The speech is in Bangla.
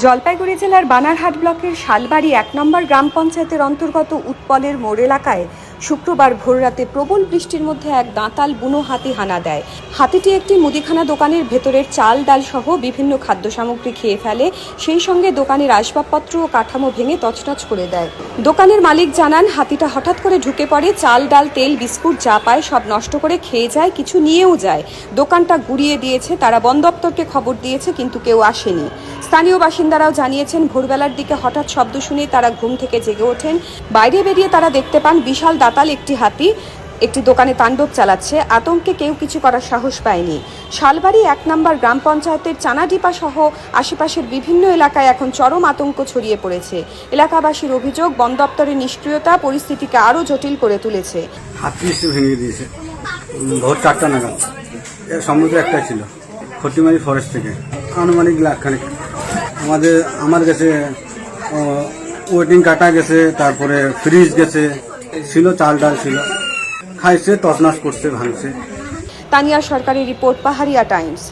জলপাইগুড়ি জেলার বানারহাট ব্লকের শালবাড়ি এক নম্বর গ্রাম পঞ্চায়েতের অন্তর্গত উৎপলের মোড় এলাকায় শুক্রবার ভোররাতে প্রবল বৃষ্টির মধ্যে এক দাঁতাল বুনো হাতি হানা দেয়। হাতিটি একটি মুদিখানা দোকানের ভেতরের চাল, ডাল সহ বিভিন্ন খাদ্য সামগ্রী খেয়ে ফেলে, সেই সঙ্গে দোকানের আসবাবপত্র ও কাঠামো ভেঙে তছনছ করে দেয়। দোকানের মালিক জানান, হাতিটা হঠাৎ করে ঢুকে পড়ে, চাল, ডাল, তেল, বিস্কুট যা পায় সব নষ্ট করে খেয়ে যায়, কিছু নিয়েও যায়। দোকানটা গুড়িয়ে দিয়েছে, তারা বন দপ্তরকে খবর দিয়েছে, কিন্তু কেউ আসেনি। স্থানীয় বাসিন্দারাও জানিয়েছেন, ভোরবেলার দিকে হঠাৎ শব্দ শুনে তারা ঘুম থেকে জেগে ওঠেন। বাইরে বেরিয়ে তারা দেখতে পান, বিশাল দাতাল একটি হাতি একটি দোকানে তাণ্ডব চালাচ্ছে। আতঙ্কে কেউ কিছু করার সাহস পায়নি। শালবাড়ি এক নম্বর গ্রাম পঞ্চায়েতের চানাডিপা সহ আশেপাশের বিভিন্ন এলাকায় এখন চরম আতঙ্ক ছড়িয়ে পড়েছে। এলাকাবাসীর অভিযোগ, বন দপ্তরের নিষ্ক্রিয়তা পরিস্থিতিকে আরও জটিল করে তুলেছে। হাতি দিয়েছে। সমুদ্র একটাই ছিল, খটিমারি ফরেস্ট থেকে। আনুমানিক আমাদের, আমার গেছে ওয়েটিং কাটা গেছে, তারপরে ফ্রিজ গেছে। ছিল চাল ডাল ছিল। খাইছে তসনাস করছে ভাঙছে। তানিয়া সরকারি রিপোর্ট পাহাড়িয়া টাইমস।